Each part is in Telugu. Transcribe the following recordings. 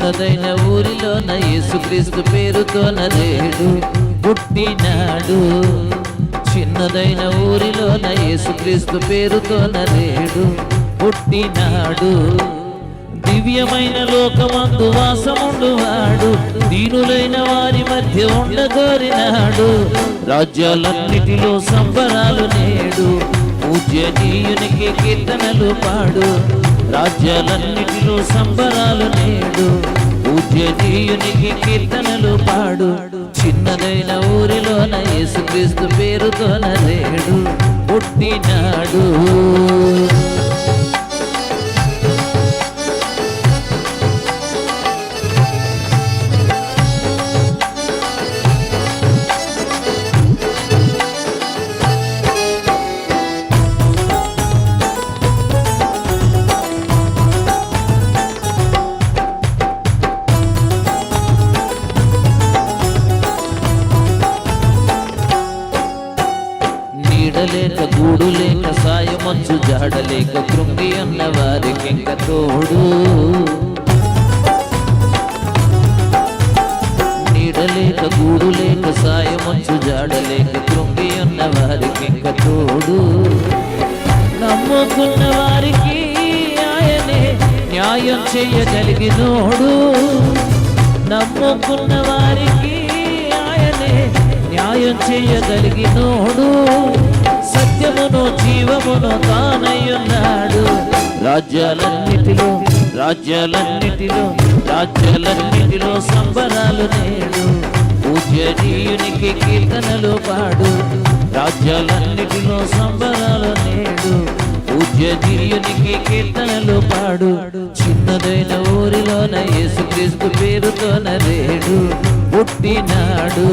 చిన్నదైన ఊరిలోన యేసుక్రీస్తు పేరుతోన లేడు పుట్టినాడు. చిన్నదైన ఊరిలోన యేసుక్రీస్తు పేరుతోన లేడు పుట్టినాడు. దివ్యమైన లోకమందు వాసముండువాడు దీనులైన వారి మధ్య ఉండగోరినాడు. రాజ్యాలన్నిటిలో సంబరాలు నేడు పూజనీయునికి కీర్తనలు పాడు. రాజ్యాలన్నిటిలో సంబరాలు నేడు పూజ్యనీయునికి కీర్తనలు పాడు. చిన్నదైన ఊరిలోన యేసుక్రీస్తు పేరుతోన లేడు పుట్టినాడు. మంచు జాడలేక కృంగి అన్న వారికి ఇంక తోడు. నీడలేక గూడు లేక సాయమొచ్చు జాడలేక కృంగి అన్న వారికి ఇంక తోడు. నమ్ముకున్న వారికి ఆయనే న్యాయం చేయగలిగినోడు నమ్ముకున్న వారికి ఆయనే న్యాయం చేయగలిగినోడు నిత్యమును జీవమును తానయ్యున్నాడు. రాజ్యాలన్నిటిలో రాజ్యాలన్నిటిలో రాజ్యాలన్నిటిలో సంబరాలు నేడు. పూజనీయునికి కీర్తనలు పాడు. రాజ్యాలన్నిటిలో సంబరాలు నేడు. పూజనీయునికి కీర్తనలు పాడు. చిన్నదైన ఊరిలోన యేసుక్రీస్తు పేరుతోన రేడు. పుట్టినాడు.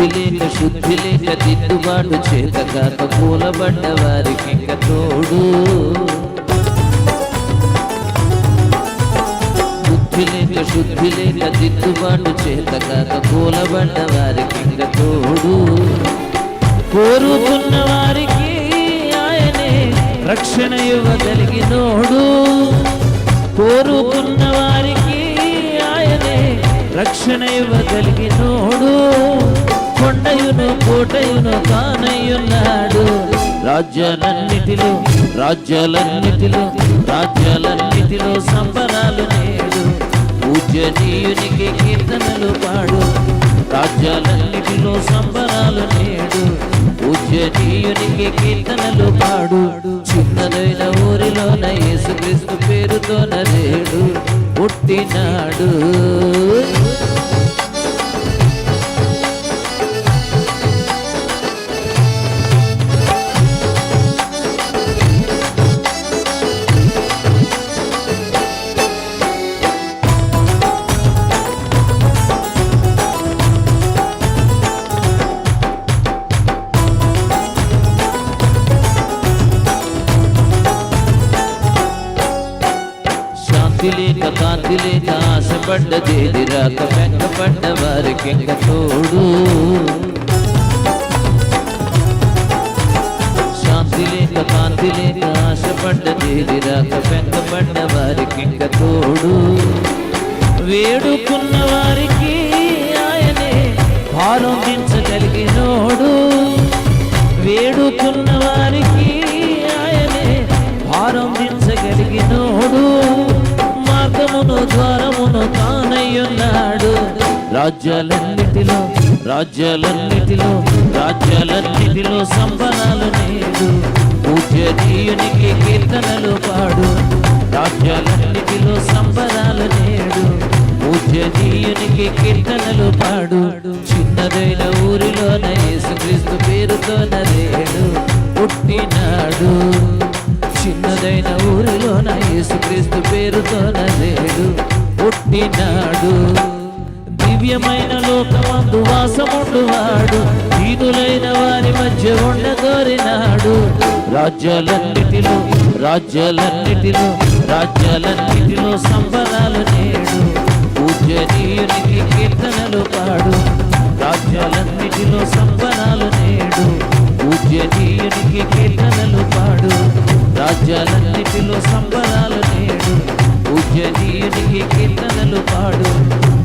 బుద్ధి లేక శుద్ధి లేక దిద్దుబాటు చేత కాక కూలబడ్డ వారికి తోడు. బుద్ధి లేక శుద్ధి లేక దిద్దుబాటు చేత కాక కూలబడ్డ వారికి తోడు. కోరుతున్న వారికి ఆయనే రక్షణ ఇవ్వగలిగినోడు కోరుకున్న వారికి ఆయనే రక్షణ ఇవ్వగలిగినోడు కొండయును కోటయును తానయ్యున్నాడు రాజ్యాలన్నిటిలో రాజ్యాలన్నిటిలో రాజ్యాలన్నిటిలో సంబరాలు నేడు. పూజనీయునికి కీర్తనలు పాడు. రాజ్యాలన్నిటిలో సంబరాలు నేడు. పూజనీయునికి కీర్తనలు పాడు. చిన్నదైన ఊరిలోన యేసుక్రీస్తు పేరుతోన నేడు పుట్టినాడు. శాంతి లేక కాంతి లేక ఆశపడ్డ రాక వెంకపడ్డ వారికి తోడు. శాంతి లేక కాంతి లేక ఆశపడ్డ రాక వెంకపడ్డ వారికి తోడు. వేడు ద్వారమును తానయ్యున్నాడు. రాజ్యాలన్నిటిలో రాజ్యాలన్నిటిలో రాజ్యాలన్నిటిలో సంబరాలు నేడు. పూజనీయునికి కీర్తనలు పాడు. రాజ్యాలన్నిటిలో సంబరాలు నేడు. పూజనీయునికి కీర్తనలు పాడు. చిన్నదైన ఊరిలోన యేసుక్రీస్తు పేరుతోన లేడు. పుట్టినాడు. చిన్నదైన పేరుతోన యేసుక్రీస్తు పేరుతోన నేడు పుట్టినాడు. దివ్యమైన లోకమందు వాసముండువాడు దీనులైన వారి మధ్య ఉండగోరినాడు రాజ్యాలన్నిటిలో రాజ్యాలన్నిటిలో రాజ్యాలన్నిటిలో సంబరాలు నేడు. పూజనీయునికి కీర్తనలు పాడు రాజ్యాలన్నిటిలో సంబరాలు నేడు. పూజనీయునికి కీర్తన రాజ్యాలన్నిటిలో సంబరాలు నేడు. పూజనీయునికి కీర్తనలు పాడు.